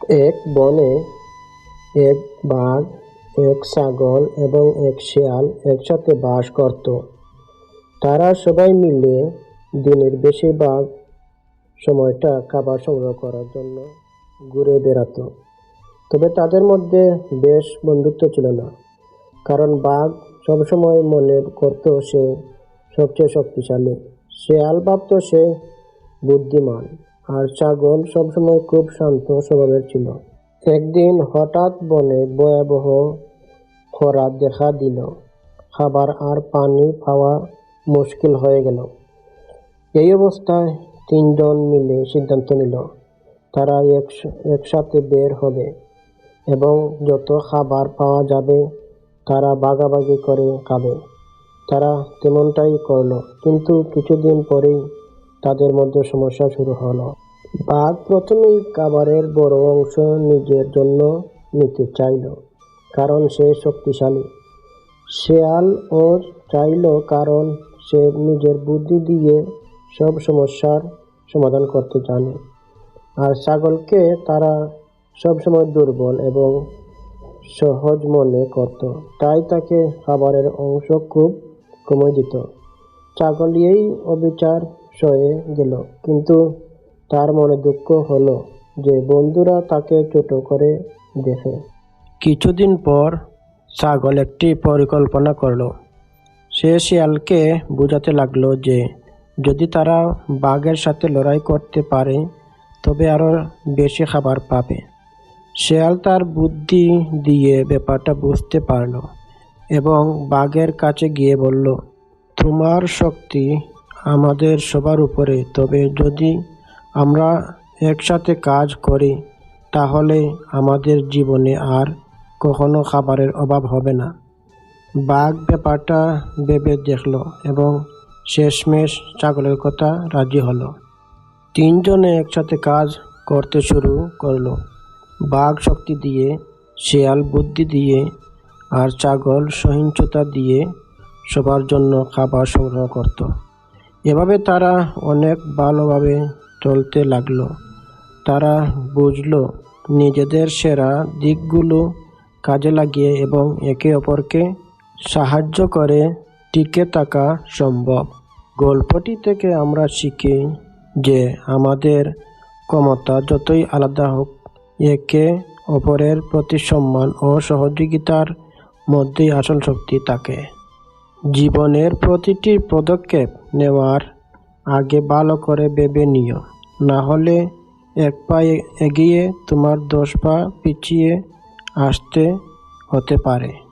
এক বনে এক বাঘ, এক ছাগল এবং এক শেয়াল একসাথে বাস করত। তারা সবাই মিলে দিনের বেশিরভাগ সময়টা খাবার সংগ্রহ করার জন্য ঘুরে বেড়াতো। তবে তাদের মধ্যে বেশ বন্ধুত্ব ছিল না, কারণ বাঘ সবসময় মনে করত সে সবচেয়ে শক্তিশালী। শেয়াল ভাবত সে বুদ্ধিমান। আর ছাগল সবসময় খুব শান্ত স্বভাবের ছিল। একদিন হঠাৎ বনে ভয়াবহ খরা দেখা দিল। খাবার আর পানি পাওয়া মুশকিল হয়ে গেল। এই অবস্থায় তিনজন মিলে সিদ্ধান্ত নিল, তারা এক- একসাথে বের হবে এবং যত খাবার পাওয়া যাবে, তারা বাগাবাগি করে খাবে। তারা তেমনটাই করল, কিন্তু কিছুদিন পরেই তাদের মধ্যে সমস্যা শুরু হলো। বাঘ প্রথমেই খাবারের বড় অংশ নিজের জন্য নিতে চাইল, কারণ সে শক্তিশালী। শেয়াল ও চাইল কারণ সে নিজের বুদ্ধি দিয়ে সব সমস্যার সমাধান করতে জানে। আর ছাগলকে তারা সবসময় দুর্বল এবং সহজ মনে করত, তাই তাকে খাবারের অংশ খুব কমে দিত। ছাগল এই অবিচার সয়ে গেল। কিন্তু তার মনে দুঃখ হলো যে বন্ধুরা তাকে ছোট করে দেখে। কিছুদিন পর ছাগল একটি পরিকল্পনা করল। সে শিয়ালকে বোঝাতে লাগল যে যদি তারা বাঘের সাথে লড়াই করতে পারে, তবে আরও বেশি খাবার পাবে। শেয়াল তার বুদ্ধি দিয়ে ব্যাপারটা বুঝতে পারল এবং বাঘের কাছে গিয়ে বলল, তোমার শক্তি আমাদের সবার উপরে। তবে যদি আমরা একসাথে কাজ করি, তাহলে আমাদের জীবনে আর কখনো খাবারের অভাব হবে না। বাঘ ব্যাপারটা ভেবে দেখল এবং শেষমেশ ছাগলের কথা রাজি হলো। তিনজনে একসাথে কাজ করতে শুরু করল। বাঘ শক্তি দিয়ে, শেয়াল বুদ্ধি দিয়ে আর ছাগল সহিংসতা দিয়ে সবার জন্য খাবার সংগ্রহ করত। এভাবে তারা অনেক ভালোভাবে চলতে লাগল। তারা বুঝলো, নিজেদের সেরা দিকগুলো কাজে লাগিয়ে এবং একে অপরকে সাহায্য করে টিকে থাকা সম্ভব। গল্পটি থেকে আমরা শিখি যে আমাদের ক্ষমতা যতই আলাদা হোক, একে অপরের প্রতি সম্মান ও সহযোগিতার মধ্যেই আসল শক্তি থাকে। জীবনের প্রতিটি পদক্ষেপ নেওয়ার আগে ভালো করে ভেবে নিও। না হলে এক পা এগিয়ে তোমার দশ পা পিছিয়ে আসতে হতে পারে।